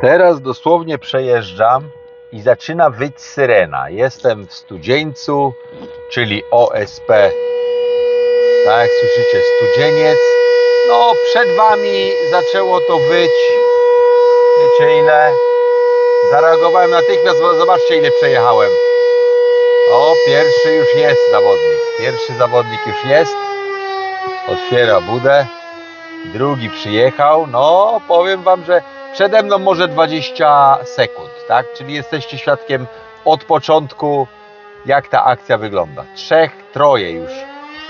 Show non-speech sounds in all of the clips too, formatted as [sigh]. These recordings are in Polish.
Teraz dosłownie przejeżdżam i zaczyna wyć syrena. Jestem w Studzieńcu, czyli OSP. Tak jak słyszycie, Studzieniec. No, przed wami zaczęło to wyć. Wiecie ile? Zareagowałem natychmiast, bo zobaczcie ile przejechałem. O, pierwszy już jest zawodnik. Pierwszy zawodnik już jest. Otwiera budę. Drugi przyjechał. No, powiem wam, że przede mną może 20 sekund, tak? Czyli jesteście świadkiem od początku, jak ta akcja wygląda. Trzech, troje już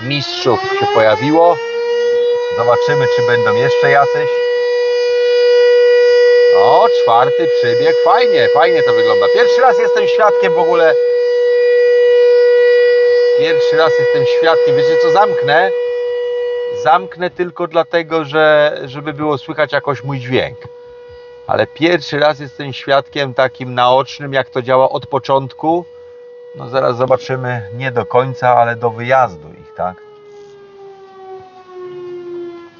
mistrzów się pojawiło. Zobaczymy, czy będą jeszcze jacyś. O, czwarty przybieg. Fajnie, fajnie to wygląda. Pierwszy raz jestem świadkiem w ogóle. Pierwszy raz jestem świadkiem. Wiecie co, zamknę. Zamknę tylko dlatego, że żeby było słychać jakoś mój dźwięk. Ale pierwszy raz jestem świadkiem takim naocznym, jak to działa od początku. No zaraz zobaczymy, nie do końca, ale do wyjazdu ich, tak?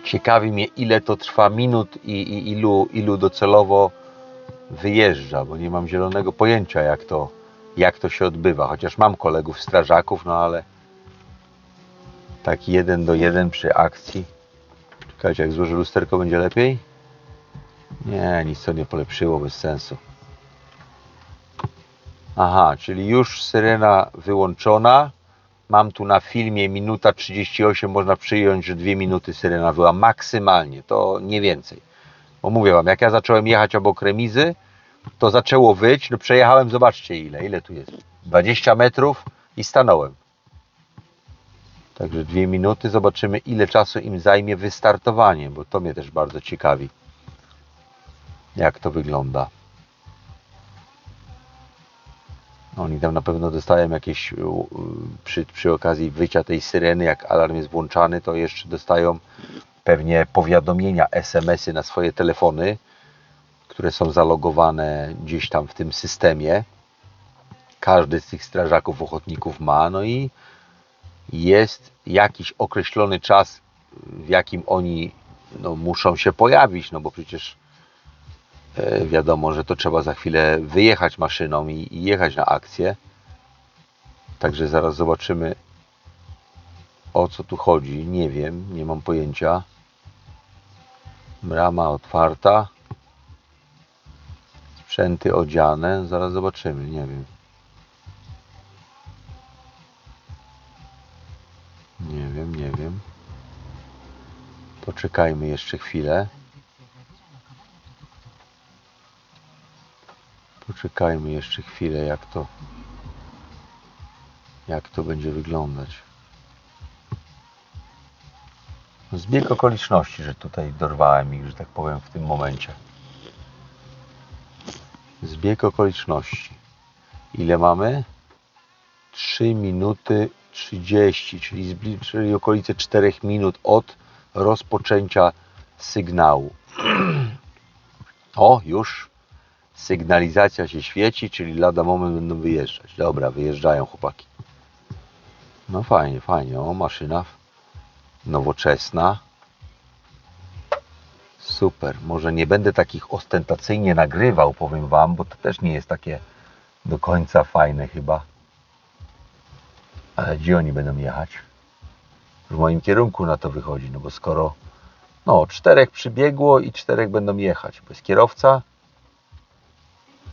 Ciekawi mnie, ile to trwa minut i, i ilu, ilu docelowo wyjeżdża, bo nie mam zielonego pojęcia, jak to, jak to się odbywa. Chociaż mam kolegów strażaków, no ale taki jeden do jeden przy akcji. Czekajcie, jak złożę lusterko, będzie lepiej? Nie, nic to nie polepszyło, bez sensu. Aha, czyli już syrena wyłączona. Mam tu na filmie minuta 38, można przyjąć, że dwie minuty syrena była maksymalnie, to nie więcej. Bo mówię wam, jak ja zacząłem jechać obok remizy, to zaczęło wyć, no przejechałem, zobaczcie ile, ile tu jest. 20 metrów i stanąłem. Także dwie minuty, zobaczymy ile czasu im zajmie wystartowanie, bo to mnie też bardzo ciekawi, jak to wygląda. Oni tam na pewno dostają jakieś, przy, przy okazji wycia tej syreny, jak alarm jest włączany, to jeszcze dostają pewnie powiadomienia, SMS-y na swoje telefony, które są zalogowane gdzieś tam w tym systemie. Każdy z tych strażaków, ochotników ma, no i jest jakiś określony czas, w jakim oni no, muszą się pojawić, no bo przecież wiadomo, że to trzeba za chwilę wyjechać maszyną i, i jechać na akcję. Także zaraz zobaczymy o co tu chodzi. Nie wiem, nie mam pojęcia. Brama otwarta. Sprzęty odziane. Zaraz zobaczymy, nie wiem. Nie wiem, nie wiem. Poczekajmy jeszcze chwilę. Poczekajmy jeszcze chwilę, jak to jak to będzie wyglądać. Zbieg okoliczności, że tutaj dorwałem ich, że tak powiem, w tym momencie. Zbieg okoliczności. Ile mamy? 3 minuty 30, czyli, czyli okolice 4 minut od rozpoczęcia sygnału. [clears throat] O, już sygnalizacja się świeci, czyli lada moment będą wyjeżdżać. Dobra, wyjeżdżają chłopaki. No fajnie, fajnie. O, maszyna nowoczesna. Super. Może nie będę takich ostentacyjnie nagrywał, powiem Wam, bo to też nie jest takie do końca fajne chyba. Ale gdzie oni będą jechać? W moim kierunku na to wychodzi, no bo skoro no, czterech przybiegło i czterech będą jechać. Bo jest kierowca,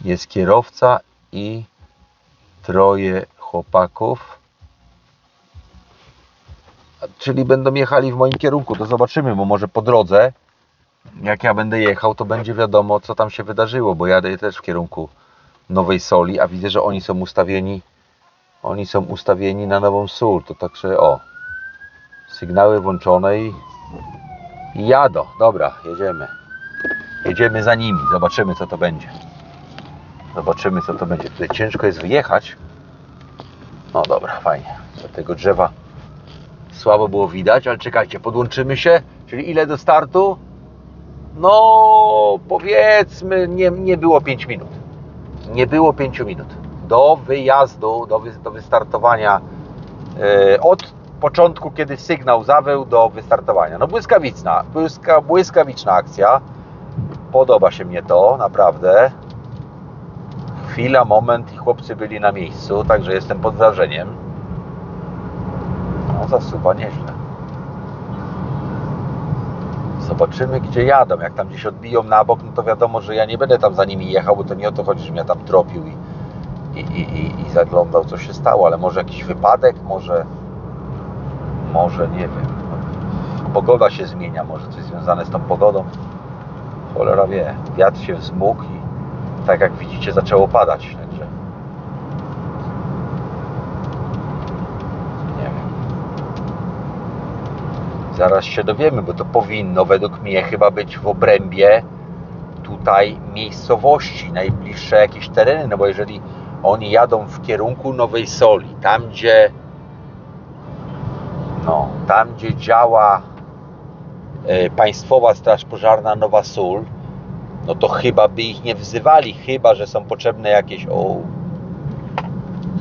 jest kierowca i troje chłopaków. Czyli będą jechali w moim kierunku, to zobaczymy, bo może po drodze, jak ja będę jechał, to będzie wiadomo, co tam się wydarzyło, bo jadę też w kierunku Nowej Soli, a widzę, że oni są ustawieni oni są ustawieni na Nową Sól, to także o, sygnały włączone i, i jadą. Dobra, jedziemy. Jedziemy za nimi, zobaczymy co to będzie. Zobaczymy co to będzie. Tutaj ciężko jest wyjechać. No dobra, fajnie. Do tego drzewa słabo było widać, ale czekajcie, podłączymy się. Czyli ile do startu? No, powiedzmy, nie, nie było 5 minut. Nie było 5 minut. Do wyjazdu, do, wy, do wystartowania. e, od początku, kiedy sygnał zawył, do wystartowania. No błyskawiczna, błyska, błyskawiczna akcja. Podoba się mnie to, naprawdę. Chwila, moment i chłopcy byli na miejscu, także jestem pod wrażeniem. No, zasuwa nieźle. Zobaczymy, gdzie jadą. Jak tam gdzieś odbiją na bok, no to wiadomo, że ja nie będę tam za nimi jechał, bo to nie o to chodzi, że mnie tam tropił i, i, i, i, zaglądał, co się stało, ale może jakiś wypadek, może, może nie wiem. Pogoda się zmienia, może coś związane z tą pogodą. Cholera wie, wiatr się wzmógł i tak jak widzicie zaczęło padać, także nie wiem. Zaraz się dowiemy, bo to powinno według mnie chyba być w obrębie tutaj miejscowości, najbliższe jakieś tereny, no bo jeżeli oni jadą w kierunku Nowej Soli, tam gdzie no, tam gdzie działa e, Państwowa Straż Pożarna Nowa Sól, no to chyba by ich nie wzywali, chyba że są potrzebne jakieś o,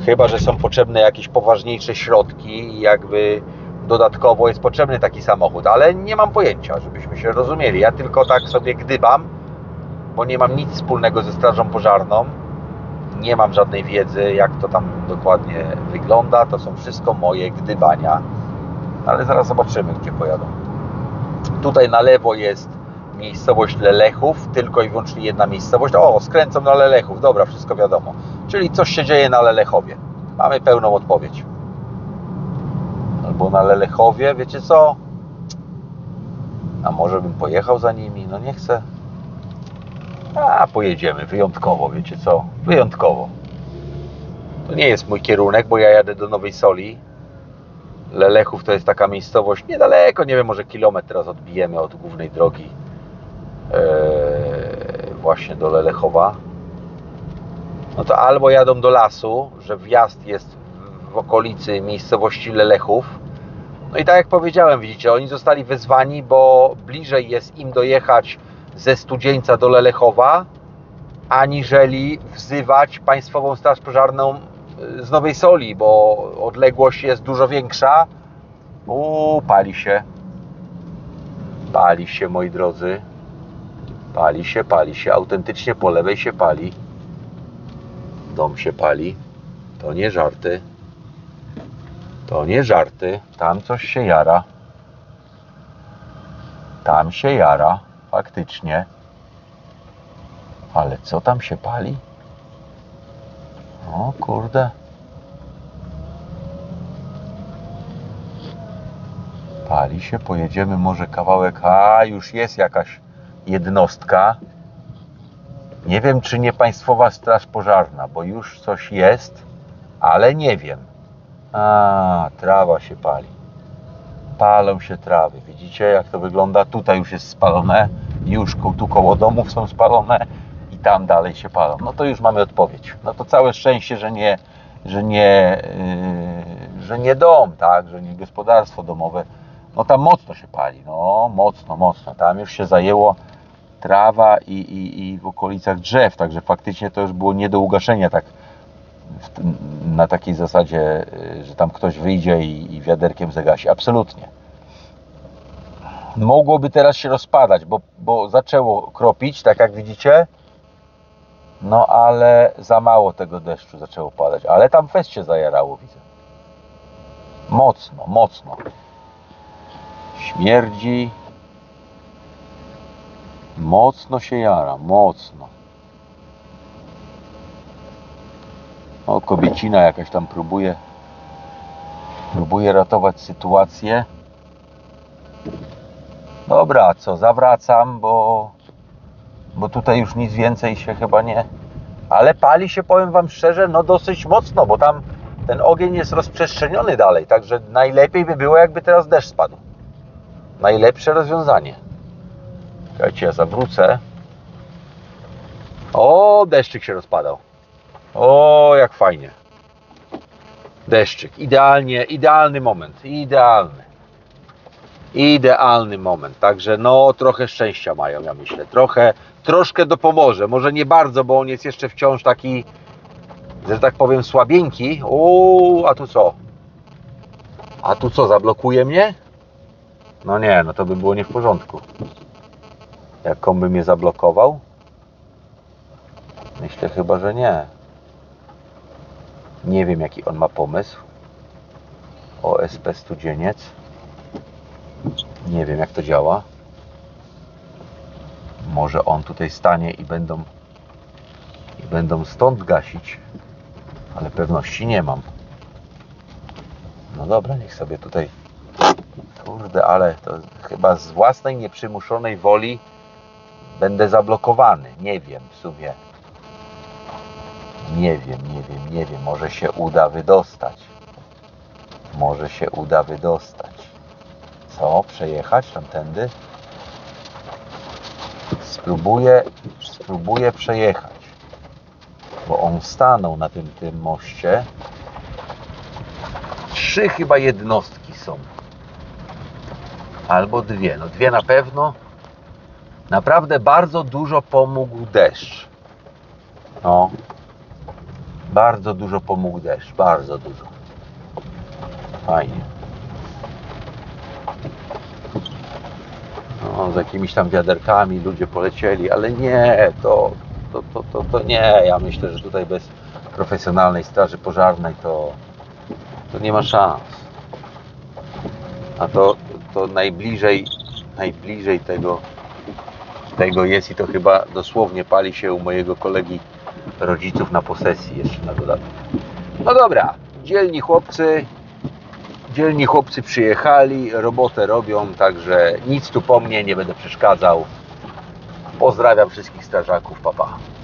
chyba że są potrzebne jakieś poważniejsze środki i jakby dodatkowo jest potrzebny taki samochód, ale nie mam pojęcia, żebyśmy się rozumieli. Ja tylko tak sobie gdybam, bo nie mam nic wspólnego ze Strażą Pożarną. Nie mam żadnej wiedzy, jak to tam dokładnie wygląda. To są wszystko moje gdybania. Ale zaraz zobaczymy, gdzie pojadą. Tutaj na lewo jest miejscowość Lelechów, tylko i wyłącznie jedna miejscowość. O, skręcą na Lelechów, dobra, wszystko wiadomo. Czyli coś się dzieje na Lelechowie. Mamy pełną odpowiedź. Albo na Lelechowie, wiecie co? A może bym pojechał za nimi? No nie chcę. A, pojedziemy, wyjątkowo, wiecie co? Wyjątkowo. To nie jest mój kierunek, bo ja jadę do Nowej Soli. Lelechów to jest taka miejscowość niedaleko, nie wiem, może kilometr teraz odbijemy od głównej drogi właśnie do Lelechowa. No to albo jadą do lasu, że wjazd jest w- okolicy miejscowości Lelechów. No i tak jak powiedziałem, widzicie, oni zostali wezwani, bo bliżej jest im dojechać ze Studzieńca do Lelechowa, aniżeli wzywać Państwową Straż Pożarną y, z Nowej Soli, bo odległość jest dużo większa. Uuu, pali się. Pali się, moi drodzy. Pali się, pali się. Autentycznie po lewej się pali. Dom się pali. To nie żarty. To nie żarty. Tam coś się jara. Tam się jara. Faktycznie. Ale co tam się pali? O kurde. Pali się, pojedziemy może kawałek. A, już jest jakaś jednostka. Nie wiem, czy nie Państwowa Straż Pożarna, bo już coś jest, ale nie wiem. A, trawa się pali. Palą się trawy. Widzicie, jak to wygląda? Tutaj już jest spalone. Już tu koło domów są spalone i tam dalej się palą. No to już mamy odpowiedź. No to całe szczęście, że nie, że nie, yy, że nie dom, tak, że nie gospodarstwo domowe. No tam mocno się pali, no mocno, mocno. Tam już się zajęło trawa i, i, i w okolicach drzew, także faktycznie to już było nie do ugaszenia tak w na takiej zasadzie, y, że tam ktoś wyjdzie i, i wiaderkiem zagasi. Absolutnie. Mogłoby teraz się rozpadać, bo, bo zaczęło kropić, tak jak widzicie. No ale za mało tego deszczu zaczęło padać. Ale tam fest się zajarało, widzę. Mocno, mocno. Śmierdzi. Mocno się jara, mocno. O, kobiecina jakaś tam próbuje próbuje ratować sytuację. Dobra, co, zawracam, bo bo tutaj już nic więcej się chyba nie... Ale pali się, powiem Wam szczerze, no dosyć mocno, bo tam ten ogień jest rozprzestrzeniony dalej, także najlepiej by było, jakby teraz deszcz spadł. Najlepsze rozwiązanie. Czekajcie, ja zawrócę. O, deszczyk się rozpadał. O, jak fajnie. Deszczyk. Idealnie, idealny moment. Idealny. Idealny moment. Także no, trochę szczęścia mają, ja myślę. Trochę, troszkę dopomoże. Może nie bardzo, bo on jest jeszcze wciąż taki, że tak powiem, słabieńki. O, a tu co? A tu co, zablokuje mnie? No nie, no to by było nie w porządku. Jak komby mnie zablokował? Myślę chyba, że nie. Nie wiem jaki on ma pomysł. OSP Studzieniec. Nie wiem jak to działa. Może on tutaj stanie i będą i będą stąd gasić. Ale pewności nie mam. No dobra, niech sobie tutaj. Kurde, ale to chyba z własnej nieprzymuszonej woli będę zablokowany. Nie wiem w sumie. Nie wiem, nie wiem, nie wiem. Może się uda wydostać. Może się uda wydostać. Co? Przejechać tamtędy? Spróbuję, spróbuję przejechać. Bo on stanął na tym, tym moście. Trzy chyba jednostki są. Albo dwie. No dwie na pewno. Naprawdę bardzo dużo pomógł deszcz. No. Bardzo dużo pomógł deszcz. Bardzo dużo. Fajnie. No, z jakimiś tam wiaderkami ludzie polecieli, ale nie, to, to, to, to, to nie. Ja myślę, że tutaj bez profesjonalnej straży pożarnej to, to nie ma szans. A to, to najbliżej, najbliżej tego, tego jest i to chyba dosłownie pali się u mojego kolegi rodziców na posesji jeszcze na dodatek. No dobra, dzielni chłopcy, dzielni chłopcy przyjechali, robotę robią, także nic tu po mnie, nie będę przeszkadzał. Pozdrawiam wszystkich strażaków, papa. Pa.